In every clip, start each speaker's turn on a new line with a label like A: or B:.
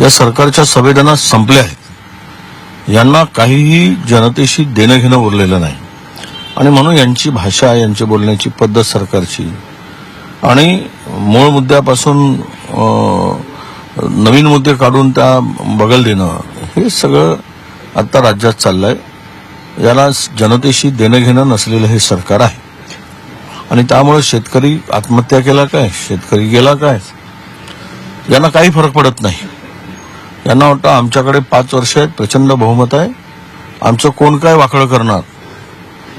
A: या सरकारच्या संवेदना संपल्या आहेत. यांना काहीही जनतेशी देणं घेणं उरलेलं नाही. आणि म्हणून यांची भाषा यांची बोलण्याची पद्धत सरकारची. आणि मूळ मुद्द्यापासून नवीन मुद्दे काढून त्या बगल देणं हे सगळं आता राज्यात चाललंय. याला जनतेशी देणं घेणं नसलेलं हे सरकार आहे. आणि त्यामुळे शेतकरी आत्महत्या केला काय? शेतकरी गेला काय? यांना काही फरक पडत नाही. यांना वाटतं आमच्याकडे पाच वर्ष आहेत प्रचंड बहुमत आहे. आमचं कोण काय वाकळं करणार?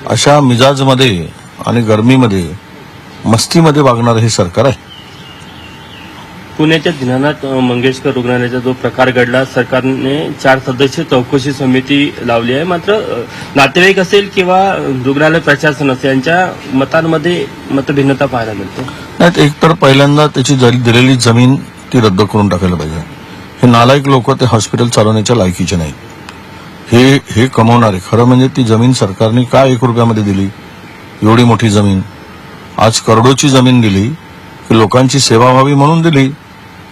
A: अशा मिजाजमध्ये आणि गरमीमध्ये मस्तीमध्ये वागणारं हे सरकार आहे.
B: पुण्याच्या दीनानाथ मंगेशकर रुग्णालयाचा जो प्रकार घडला सरकारने चार सदस्य चौकशी समिती लावली आहे. मात्र नातेवाईक असेल किंवा रुग्णालय प्रशासन असेल यांच्या मतांमध्ये मतभिन्नता पाहायला मिळते.
A: नाहीत एक तर पहिल्यांदा त्याची दिलेली जमीन ती रद्द करून टाकायला पाहिजे. हे नालायक लोक ते हॉस्पिटल चालवण्याच्या लायकीचे नाही हे हे कमवणारे खरं म्हणजे ती जमीन सरकारने का एक रुपयामध्ये दिली? एवढी मोठी जमीन. आज करोडोची जमीन दिली की लोकांची सेवा व्हावी म्हणून दिली.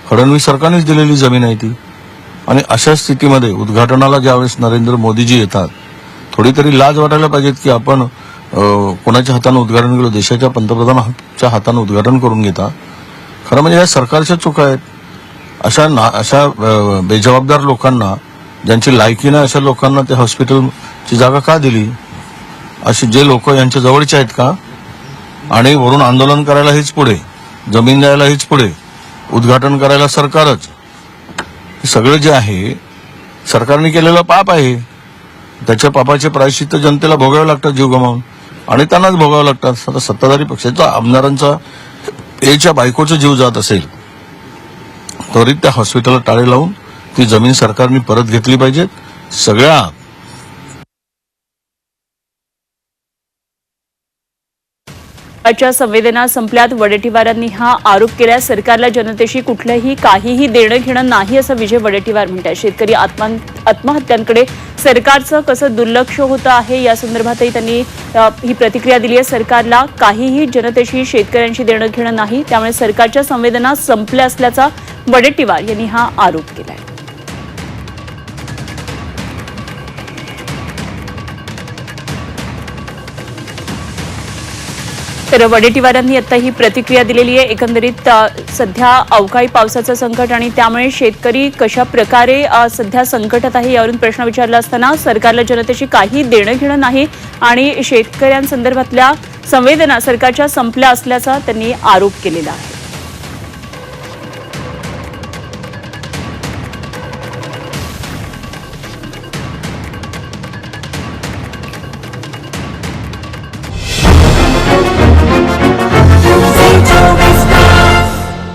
A: फडणवीस सरकारनेच दिलेली जमीन आहे ती. आणि अशा स्थितीमध्ये उद्घाटनाला ज्यावेळेस नरेंद्र मोदीजी येतात थोडी तरी लाज वाटायला पाहिजेत की आपण कोणाच्या हातानं उद्घाटन केलं? देशाच्या पंतप्रधानाच्या हातानं उद्घाटन करून घेता. खरं म्हणजे या सरकारच्या चुका आहेत. अशा ना अशा बेजबाबदार लोकांना ज्यांची लायकी नाही अशा लोकांना त्या हॉस्पिटलची जागा का दिली? असे जे लोक यांच्या जवळचे आहेत का? आणि वरून आंदोलन करायला हेच पुढे जमीन द्यायला हेच पुढे उद्घाटन करायला सरकारच. हे सगळं जे आहे सरकारने केलेलं पाप आहे. त्याच्या पापाचे प्रायश्चित्त जनतेला भोगावे लागतात जीव गमावून आणि त्यांनाच भोगावं लागतात. आता सत्ताधारी पक्षाचा आमदारांचा एच्या बायकोचा जीव जात असेल त्वरित त्या हॉस्पिटलला टाळे लावून ती जमीन सरकारने परत घेतली पाहिजेत. सगळ्या
C: च्या संवेदना संपल्यात वडेट्टीवारांनी हा आरोप केला सरकारला जनतेशी कुठलंही काहीही देणं घेणं नाही असं विजय वडेट्टीवार म्हणतात शेतकरी आत्महत्यांकडे सरकारचं कसं दुर्लक्ष होतं आहे या संदर्भातही त्यांनी ही प्रतिक्रिया दिली आहे. सरकारला काहीही जनतेशी शेतकऱ्यांशी देणं घेणं नाही. त्यामुळे सरकारच्या संवेदना संपल्या असल्याचा वडेट्टीवार यांनी हा आरोप केला आहे तर वडेट्टीवारांनी आता ही प्रतिक्रिया दिलेली आहे. एकंदरीत सध्या अवकाळी पावसाचं संकट आणि त्यामुळे शेतकरी कशा प्रकारे सध्या संकटात आहे यावरून प्रश्न विचारला असताना सरकारला जनतेशी काही देणं घेणं नाही आणि शेतकऱ्यांसंदर्भातल्या संवेदना सरकारच्या संपल्या असल्याचा त्यांनी आरोप केलेला आहे.